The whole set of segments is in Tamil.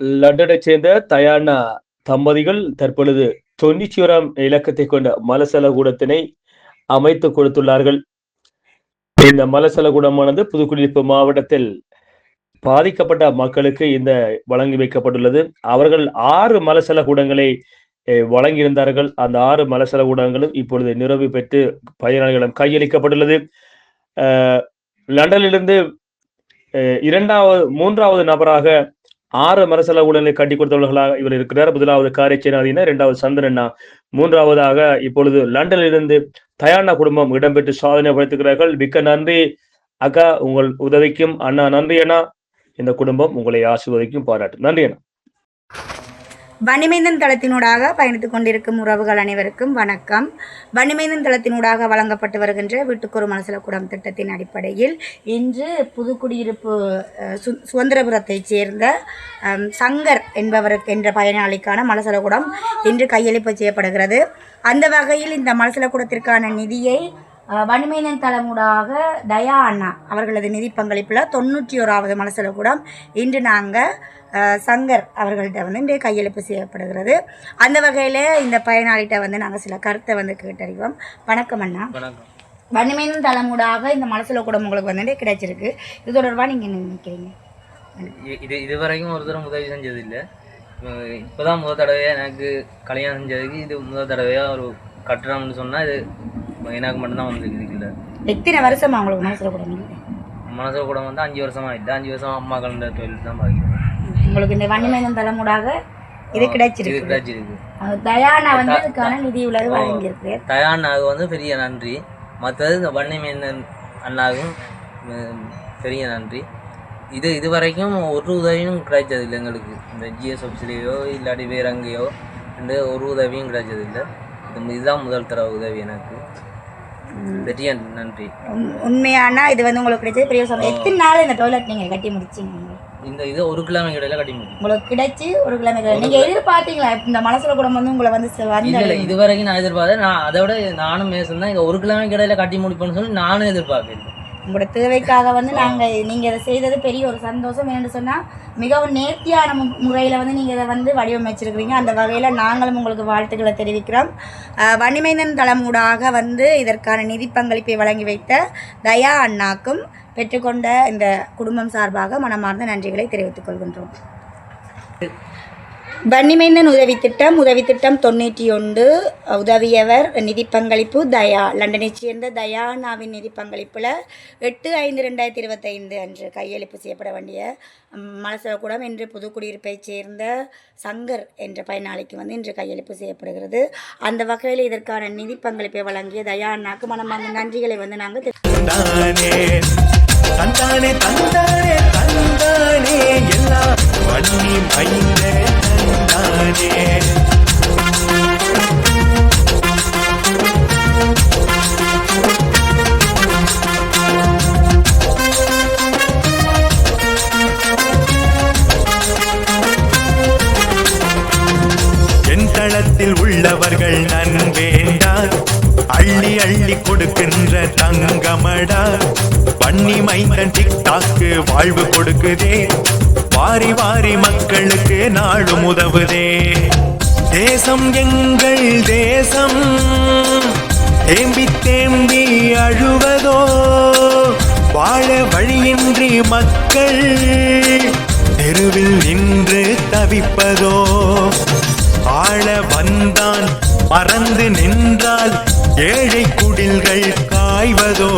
லண்டனை சேர்ந்த தயானா தம்பதிகள் தற்பொழுது தொண்ணூற்றி ஓராம் இலக்கத்தை கொண்ட மலசலகூடத்தினை அமைத்து கொடுத்துள்ளார்கள். இந்த மலசலகூடமானது புதுக்குடியிருப்பு மாவட்டத்தில் பாதிக்கப்பட்ட மக்களுக்கு இந்த வழங்கி வைக்கப்பட்டுள்ளது. அவர்கள் ஆறு மலசல கூடங்களை வழங்கியிருந்தார்கள். அந்த ஆறு மலசல கூடங்களும் இப்பொழுது நிரவி பெற்று பயனாளிகளிடம் கையளிக்கப்பட்டுள்ளது. லண்டனிலிருந்து அஹ், இரண்டாவது மூன்றாவது நபராக ஆறு மரசல ஊழலை கட்டி கொடுத்தவர்களாக இவர் இருக்கிறார். முதலாவது காரைச்சேனாதீன இரண்டாவது சந்திரண்ணா மூன்றாவதாக இப்பொழுது லண்டனிலிருந்து தயானா குடும்பம் இடம்பெற்று சாதனை படைத்துகிறார்கள் மிக்க நன்றி. அக்கா உங்கள் உதவிக்கும் அண்ணா நன்றி அண்ணா. இந்த குடும்பம் உங்களை ஆசிர்வதிக்கும் பாராட்டு நன்றி அண்ணா. வன்னிமைந்தன் தளத்தினூடாக பயணித்துக் கொண்டிருக்கும் உறவுகள் அனைவருக்கும் வணக்கம். வன்னிமைந்தன் தளத்தினூடாக வழங்கப்பட்டு வருகின்ற வீட்டுக்கொரு மனசலக்கூடம் திட்டத்தின் அடிப்படையில் இன்று புதுக்குடியிருப்பு சு சுதந்திரபுரத்தைச் சேர்ந்த சங்கர் என்பவருக்கு என்ற பயனாளிக்கான மலசலக்கூடம் இன்று கையளிப்பு செய்யப்படுகிறது. அந்த வகையில் இந்த மலசலக்கூடத்திற்கான நிதியை அஹ், வன்னிமைந்தன் தளமூடாக தயா அண்ணா அவர்களது நிதி பங்களிப்பில் தொண்ணூற்றி ஓராவது மலசலக்கூடம் இன்று நாங்கள் சங்கர் அவர்கள்ட்ட வந்து இன்றைய கையெழுப்பு செய்யப்படுகிறது. அந்த வகையில் இந்த பயனாளிகிட்ட வந்து நாங்கள் சில கருத்தை வந்து கேட்டறிவோம். வணக்கம் அண்ணா. வணக்கம். வன்னிமையின் தலைமுடாக இந்த மனசில் கூட உங்களுக்கு வந்து கிடைச்சிருக்கு. இது தொடர்பாக நீங்கள் என்ன நினைக்கிறீங்க? இது இது வரைக்கும் ஒரு தரம் உதவி செஞ்சது இல்லை. இப்போதான் முதல் தடவையாக எனக்கு கல்யாணம் செஞ்சதுக்கு இது முதல் தடவையாக ஒரு கட்டுறோம்னு சொன்னால் இது எனக்கு மட்டும்தான் வந்துருக்கு இல்லை. எத்தனை வருஷமா உங்களுக்கு மனசில் கூட மனசில் கூட வந்து அஞ்சு வருஷமா இல்லை. அஞ்சு வருஷம் அம்மா கலந்த தொழில் தான் பார்க்கிறேன் உங்களுக்கு இந்த வன்னிமையின் தலைமுடாக இது இது கிடைச்சிருக்கு. கிடைச்சிருக்கு தயானா வந்து இதுக்கான நிதி உள்ளது வழங்கியிருக்கு தயானாவுக்கு வந்து பெரிய நன்றி. மற்றது இந்த வன்னி மேனன் அண்ணாவுக்கும் பெரிய நன்றி. இது இது வரைக்கும் ஒரு உதவியும் கிடைச்சது இல்லை எங்களுக்கு. இந்த ஜிஎஸ் ஆஃபீஸ்லேயோ இல்லாட்டி வேற எங்கேயோ இந்த ஒரு உதவியும் கிடைச்சது இல்லை. இது இதுதான் முதல் தடவை உதவி எனக்கு. பெரிய நன்றி. உண்- உண்மையானா இது வந்து உங்களுக்கு கிடைச்சது? பெரிய சந்தோஷம் எத்தனை நாள் இந்த டாய்லெட் நீங்கள் கட்டி முடிச்சீங்க? இந்த இது ஒரு கிலோமீட்டர் இடையில கட்டி முடியும் உங்களுக்கு கிடைச்சி ஒரு கிழமை நீங்க எதிர்பார்த்தீங்களா? இந்த மனசுல கூட வந்து உங்களை வந்து இல்லை இது வரைக்கும் நான் எதிர்பார்த்தேன் நான் அதை விட நானும் மேசன் தான் இங்கே ஒரு கிலோமீட்டர் இடையில கட்டி முடிப்பேன்னு சொல்லி நானும் எதிர்பார்க்கல. உங்களோட தேவைக்காக வந்து நாங்கள் நீங்கள் இதை செய்தது பெரிய ஒரு சந்தோஷம். என்னன்னு சொன்னால் மிகவும் நேர்த்தியான மு- முறையில் வந்து நீங்கள் இதை வந்து வடிவமைச்சிருக்கிறீங்க. அந்த வகையில் நாங்களும் உங்களுக்கு வாழ்த்துக்களை தெரிவிக்கிறோம். அஹ், வன்னிமைந்தன் தலைமூடாக வந்து இதற்கான நிதி பங்களிப்பை வழங்கி வைத்த தயா அண்ணாக்கும் பெற்றுக்கொண்ட இந்த குடும்பம் சார்பாக மனமார்ந்த நன்றிகளை தெரிவித்துக் கொள்கின்றோம். வன்னிமைந்தன் உதவி திட்டம் உதவி திட்டம் தொண்ணூற்றி ஒன்று உதவியவர் நிதி பங்களிப்பு தயா. லண்டனைச் சேர்ந்த தயானாவின் நிதி பங்களிப்பில் எட்டு ஐந்து ரெண்டாயிரத்தி இருபத்தைந்து அன்று கையெழுப்பு செய்யப்பட வேண்டிய மலசவக்கூடம் என்று புதுக்குடியிருப்பைச் சேர்ந்த சங்கர் என்ற பயனாளிக்கு வந்து இன்று கையெழுப்பு செய்யப்படுகிறது. அந்த வகையில் இதற்கான நிதி பங்களிப்பை வழங்கிய தயானாக்கு மனமார்ந்த நன்றிகளை வந்து நாங்கள் தந்தானே தந்தானே தந்தானே எல்லாம் தந்தானே தளத்தில் உள்ளவர்கள் நன் வேண்டா. அள்ளி அள்ளி கொடுக்கின்ற தங்கமடா. பண்ணி மைந்தன் டிக்டாக்கு வாழ்வு கொடுக்குதே. வாரி வாரி மக்களுக்கு நாடும் உதவுதே. தேசம் எங்கள் தேசம் தேம்பி தேம்பி அழுவதோ வாழ வழியின்றி மக்கள் தெருவில் நின்று தவிப்பதோ. ஆள வந்தான் மறந்து நின்றால் ஏழை குடில்கள் காய்வதோ.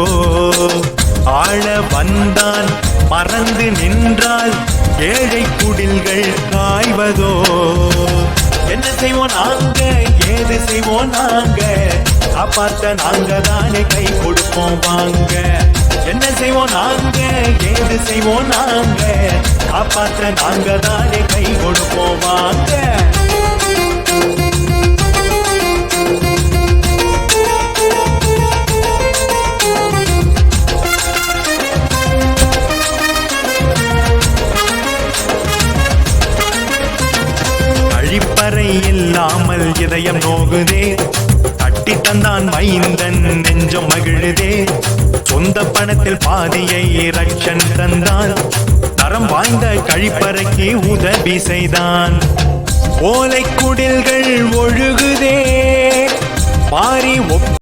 ஆள வந்தான் மறந்து நின்றால் ஏழை குடில்கள் காய்வதோ? என்ன செய்வோம் நாங்க? ஏது செய்வோம் நாங்க? காப்பாத்த நாங்க தானே கை கொடுப்போம் வாங்க. என்ன செய்வோம் நாங்க? ஏது செய்வோம் நாங்க? காப்பாத்த நாங்க தானே கை கொடுப்போம் வாங்க. வரை இல்லாமல் இதயம் நோகுதே. கட்டி தந்தான் மைந்தன் நெஞ்சம் மகிழுதே. சொந்த பணத்தில் பாதியை ரட்சன் தந்தான் தரம் வாய்ந்த கழிப்பறைக்கு உதவி செய்தான். ஓலை குடில்கள் ஒழுகுதே. மாறி ஒப்ப